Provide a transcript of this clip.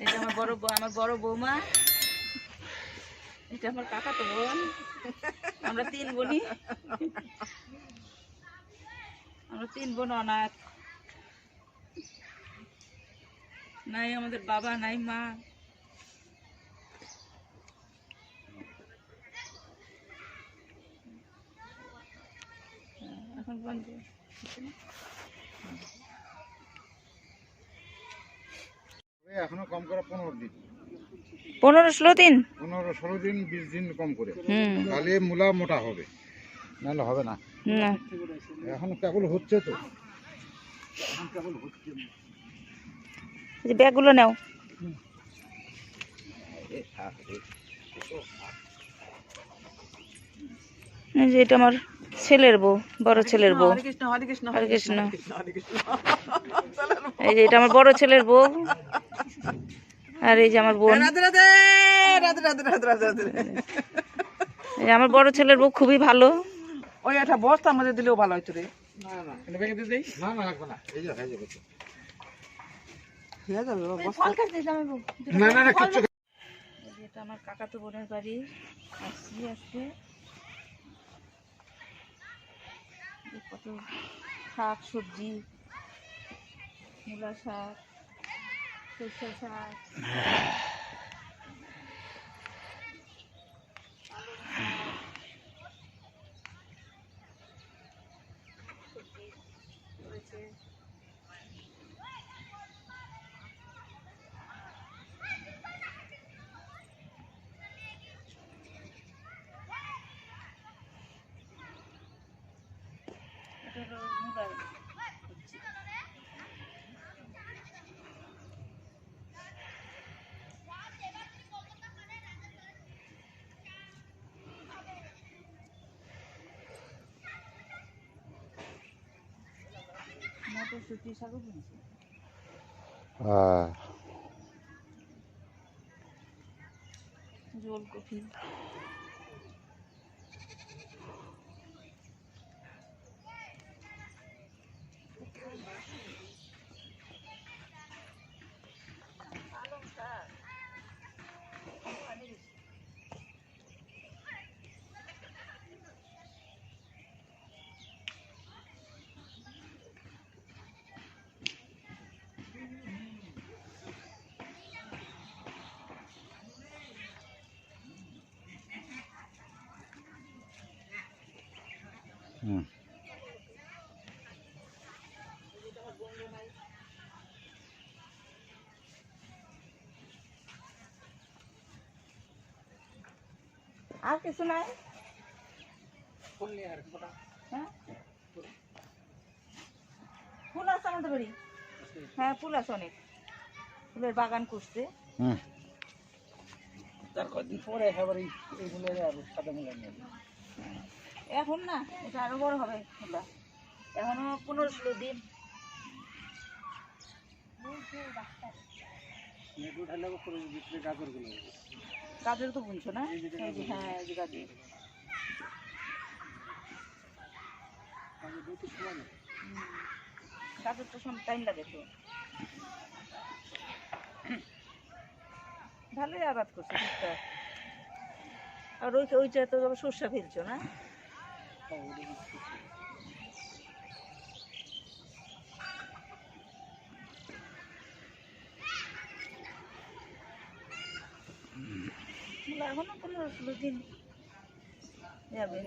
এটা আমার বড় আমার বড় বৌমা। এটা আমার কাকা তো বোন। আমরা তিন বোনই। আমরা তিন বোন অনাথ। নাই আমাদের বাবা, নাই মা। এখন বন্ধ। এখনও কম করে পনেরো দিন। পনেরো ষোলো দিন? পনেরো ষোলো দিন বিশ দিন কম করে। তাহলে মূলা মোটা হবে। নাহলে হবে না। এখন কেবল হচ্ছে তো। এই যে ব্যাগগুলো নাও। এই যে এটা আমার ছেলের বউ বড় ছেলের বউ। হরে কৃষ্ণ হরে কৃষ্ণ হরে কৃষ্ণ হরে কৃষ্ণ। এই যে এটা আমার বড় ছেলের বউ। আর এই যে আমার বোন। আমার বড় ছেলের বউ খুবই ভালো। ওই একটা বস্তা আমাদের দিলেও ভালো হইতো রে। আমার কাকাতো বোনের বাড়ি। আসছি আজকে কত শাক সবজি মূলা শাক। সরষে শাক সবজি করেছে। এটা হলো মূলার সবজি। মটরশুঁটি শাকও কিনছি হ্যাঁ জোল কফি। হুম। আর কিছু নাই। হ্যাঁ? ফুল আছে আমাদের বাড়ি। হ্যাঁ ফুল আছে অনেক। ফুলের বাগান করছে হুম। তার কদিন পরে একেবারে এইগুলো আর সাদা মূলা নিয়ে আসবে। এখন না, এটা আরও বড় হবে ফুলটা এখনও পনেরো ষোলো দিন। গাজর তো বুনছো না হ্যাঁ গাজর গাজর। গাজরটা সময় টাইম লাগে তো ভালোই আবাদ করছ। আর ওই ওইটা তো সর্ষা ফেলছো না এখনও পনেরো ষোলো দিন যাবে।